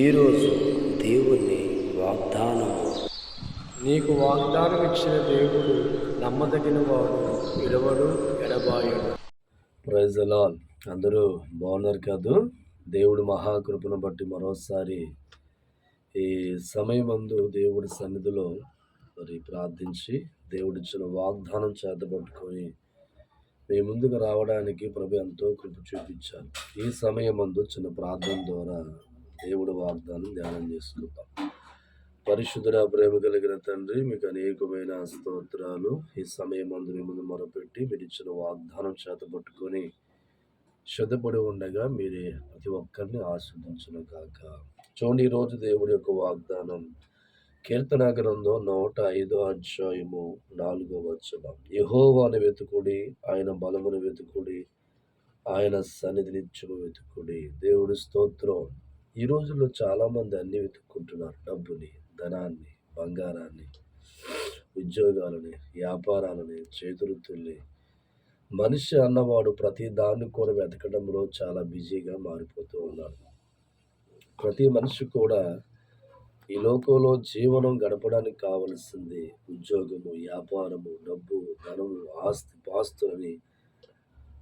ఈరోజు దేవుని వాగ్దానము. నీకు వాగ్దానం ఇచ్చిన దేవుడు నమ్మదగిన వాడు విడవడు ఎడబాయడు. ప్రైజ్ అలాల్ అందరూ బాగున్నారు కాదు? దేవుడు మహాకృపను బట్టి మరోసారి ఈ సమయమందు దేవుడి సన్నిధిలో మరి ప్రార్థించి దేవుడిచ్చిన వాగ్దానం చేతబట్టుకొని మీ ముందుకు రావడానికి ప్రభు ఎంతో కృప చూపించారు. ఈ సమయమందు చిన్న ప్రార్థన ద్వారా దేవుడు వాగ్దానం ధ్యానం చేసుకుందాం. పరిశుద్ధుడ ప్రేమ కలిగిన తండ్రి మీకు అనేకమైన స్తోత్రాలు. ఈ సమయం అందు మీ ముందు మొరపెట్టి మీరు ఇచ్చిన వాగ్దానం చేత పట్టుకొని ఉండగా మీరే ప్రతి ఒక్కరిని ఆస్వాదించను కాక చూడండి ఈరోజు దేవుడి యొక్క వాగ్దానం. కీర్తన గ్రంథం నూట ఐదో అధ్యాయము నాలుగో వచనం. యహోవాను వెతుకుడి ఆయన బలమును వెతుకుడి ఆయన సన్నిధి నిత్యము వెతుకుడి. దేవుడి స్తోత్రం. ఈ రోజుల్లో చాలామంది అన్ని వెతుక్కుంటున్నారు డబ్బుని ధనాన్ని బంగారాన్ని ఉద్యోగాలని వ్యాపారాలని చేతురుతుల్ని మనిషి అన్నవాడు ప్రతి దాన్ని కూడా వెతకడంలో చాలా బిజీగా మారిపోతూ ఉన్నాడు. ప్రతి మనిషి కూడా ఈ లోకంలో జీవనం గడపడానికి కావలసింది ఉద్యోగము వ్యాపారము డబ్బు ధనము ఆస్తి పాస్తులని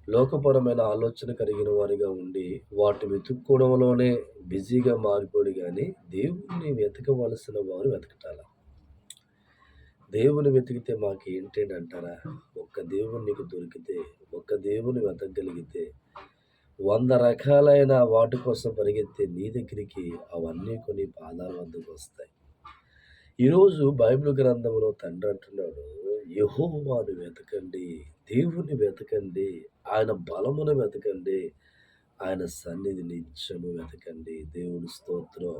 లోకపరమైన ఆలోచన కలిగిన వారిగా ఉండి వాటిని వెతుక్కోవడంలోనే బిజీగా మారిపోడు కానీ దేవుణ్ణి వెతకవలసిన వారు వెతకటాల? దేవుని వెతికితే మాకు ఏంటంటే అంటారా ఒక్క దేవుని నీకు దొరికితే ఒక్క దేవుని వెతకగలిగితే వంద రకాలైన వాటి కోసం పరిగెత్తే నీ దగ్గరికి అవన్నీ కొన్ని పాదాల వద్దకు వస్తాయి. ఈరోజు బైబిల్ గ్రంథంలో తండ్రి అంటున్నాడు యహోవాను వెతకండి దేవుని వెతకండి ఆయన బలమును వెతకండి. ఆయన సన్నిధి నిత్యము వెతకండి. దేవుని స్తోత్రం.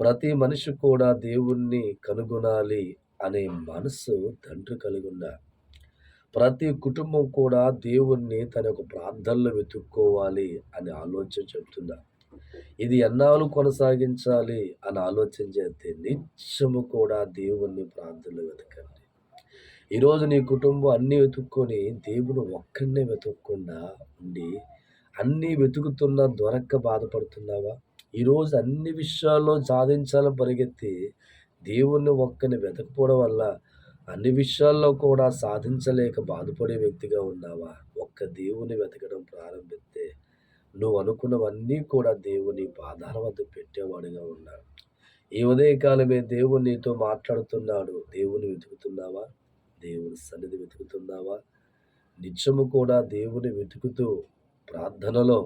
ప్రతి మనిషి కూడా దేవుణ్ణి కనుగొనాలి అనే మనసు తండ్రి కలిగి ప్రతి కుటుంబం కూడా దేవుణ్ణి తన యొక్క ప్రార్థనలు వెతుక్కోవాలి అని ఆలోచన చెప్తున్నా ఇది ఎన్నాళ్ళు కొనసాగించాలి అని ఆలోచన చేస్తే నిత్యము కూడా దేవుణ్ణి ప్రార్థనలు వెతకండి ఈరోజు నీ కుటుంబం అన్నీ వెతుక్కొని దేవుని ఒక్కడనే వెతుక్కుండా ఉండి అన్నీ వెతుకుతున్నా దొరక్క బాధపడుతున్నావా? ఈరోజు అన్ని విషయాల్లో సాధించాలని పరిగెత్తి దేవుణ్ణి ఒక్కని వెతకపోవడం వల్ల అన్ని విషయాల్లో కూడా సాధించలేక బాధపడే వ్యక్తిగా ఉన్నావా? ఒక్క దేవుని వెతకడం ప్రారంభిస్తే నువ్వు అనుకున్నవన్నీ కూడా దేవుని పాదాల వద్ద పెట్టేవాడిగా ఉన్నాడు ఈ ఉదయకాలమే దేవుడు నీతో మాట్లాడుతున్నాడు. దేవుని వెతుకుతున్నావా? దేవుని సన్నిధి వెతుకుతున్నావా? నిత్యము కూడా దేవుని వెతుకుతూ ప్రార్థనలో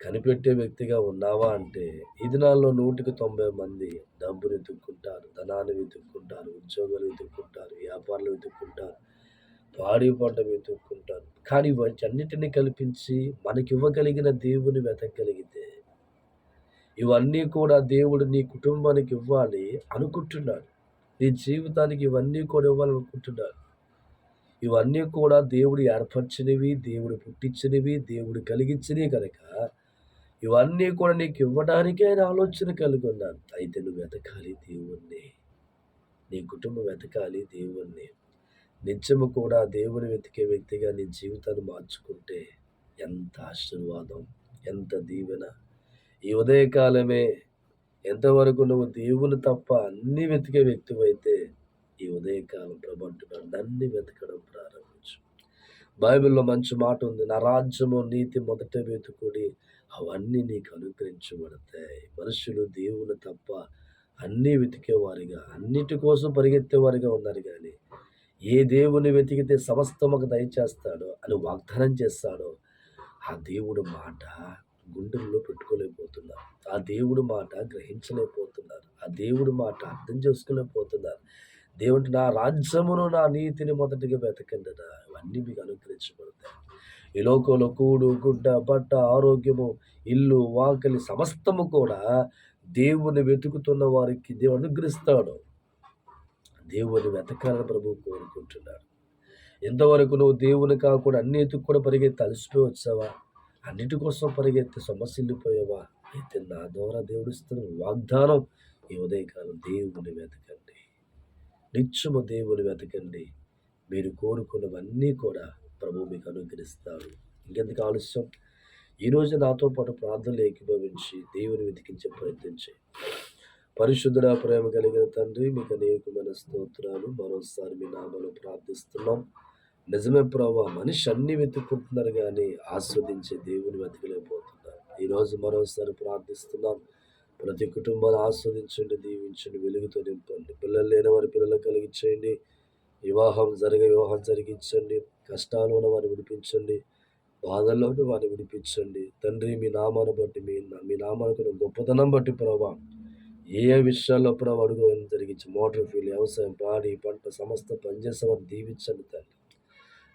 కనిపెట్టే వ్యక్తిగా ఉన్నావా అంటే ఈ దినాల్లో నూటికి తొంభై మంది డబ్బులు వెతుక్కుంటారు ధనాన్ని వెతుక్కుంటారు ఉద్యోగాలు వెతుక్కుంటారు వ్యాపారాలు వెతుక్కుంటారు పాడి పంట వెతుక్కుంటారు. కానీ వాటన్నిటిని కల్పించి మనకి ఇవ్వగలిగిన దేవుని వెతకగలిగితే ఇవన్నీ కూడా దేవుడు నీ కుటుంబానికి ఇవ్వాలి అనుకుంటున్నాడు. నీ జీవితానికి ఇవన్నీ కూడా ఇవ్వాలనుకుంటున్నాడు ఇవన్నీ కూడా దేవుడు ఏర్పరిచినవి దేవుడు పుట్టించినవి దేవుడు కలిగించినవి కనుక ఇవన్నీ కూడా నీకు ఇవ్వడానికే ఆయన ఆలోచన కలిగి ఉన్నాను. అయితే నువ్వు వెతకాలి దేవుణ్ణి. నీ కుటుంబం వెతకాలి దేవుణ్ణి. నిత్యము కూడా దేవుని వెతికే వ్యక్తిగా నీ జీవితాన్ని మార్చుకుంటే ఎంత ఆశీర్వాదం ఎంత దీవెన. ఈ ఉదయకాలమే ఎంతవరకు నువ్వు దేవుని తప్ప అన్ని వెతికే వ్యక్తివైతే ఈ ఉదయకాలం ప్రబంటున్నాడు అన్ని వెతకడం ప్రారంభించు. బైబిల్లో మంచి మాట ఉంది. నా రాజ్యము నీతి మొదట వెతుకుడి అవన్నీ నీకు అనుగ్రహించబడతాయి. మనుషులు దేవుని తప్ప అన్నీ వెతికేవారిగా అన్నిటి కోసం పరిగెత్తేవారిగా ఉన్నారు కానీ ఏ దేవుని వెతికితే సమస్తముకు దయచేస్తాడో అని వాగ్దానం చేస్తాడో ఆ దేవుడు మాట గుండెల్లో పెట్టుకోలేకపోతున్నారు. ఆ దేవుడు మాట గ్రహించలేకపోతున్నారు. ఆ దేవుడి మాట అర్థం చేసుకోలేకపోతున్నారు. దేవుడు నా రాజ్యమును నా నీతిని మొదటిగా వెతకండి ఇవన్నీ మీకు అనుగ్రహించబడతాయి. ఈ లోకంలో కూడు గుడ్డ బట్ట ఆరోగ్యము ఇల్లు వాకలి సమస్తము కూడా దేవుని వెతుకుతున్న వారికి దేవుడు అనుగ్రహిస్తాడు. దేవుని వెతకాలని ప్రభు కోరుకుంటున్నాడు. ఎంతవరకు నువ్వు దేవుని కాకుండా అన్ని కూడా పరిగెత్తి అలసిపోయి వచ్చావా? అన్నిటి కోసం పరిగెత్తి సమస్యలిపోయావా? అయితే నా ద్వారా దేవుడిస్తున్న వాగ్దానం ఈ ఉదయకాలం దేవుని వెతకండి. నిత్యము దేవుని వెతకండి. మీరు కోరుకున్నవన్నీ కూడా ప్రభు మీకు అనుగ్రహిస్తారు. ఇంకెందుకు ఆలస్యం? ఈరోజు నాతో పాటు ప్రార్థనలు ఏకీభవించి దేవుని వెతికించే ప్రయత్నించి పరిశుద్ధుల పరిశుద్ధుడ ప్రేమ కలిగిన తండ్రి మీకు అనేకమైన స్తోత్రాలు. మరోసారి మీ నామలో ప్రార్థిస్తున్నాం. నిజమే ప్రభావ మనిషి అన్ని వెతుక్కుంటున్నారు కానీ ఆస్వాదించే దేవుని వెతకలేకపోతున్నారు. ఈరోజు మరోసారి ప్రార్థిస్తున్నాం. ప్రతి కుటుంబాన్ని ఆస్వాదించండి దీవించండి వెలుగుతో నింపండి. పిల్లలు లేని వారి పిల్లలు కలిగించేయండి వివాహం జరిగే వివాహం జరిగించండి కష్టాలు ఉన్న వారిని విడిపించండి. బాధల్లో వారిని విడిపించండి. తండ్రి మీ నామాన్ని బట్టి మీ మీ నామానికి గొప్పతనం బట్టి ప్రభా ఏ విషయాల్లో ప్రభావ అడుగు జరిగించి మోటార్ ఫీల్డ్ వ్యవసాయం పాడి పంట సమస్త పనిచేసే వారిని దీవించండి తండ్రి.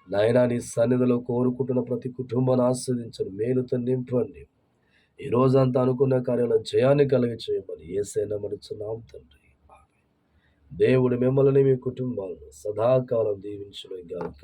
నాయనా నీ సన్నిధిలో కోరుకుంటున్న ప్రతి కుటుంబాన్ని ఆస్వాదించండి మేలుతో నింపండి ఈ రోజంతా అనుకున్న కార్యాల జయాన్ని కలిగి చేయమని ఏసైనా మడుచున్నాం తండ్రి. దేవుడు మిమ్మల్ని మీ కుటుంబాలను సదాకాలం దీవించును గాక.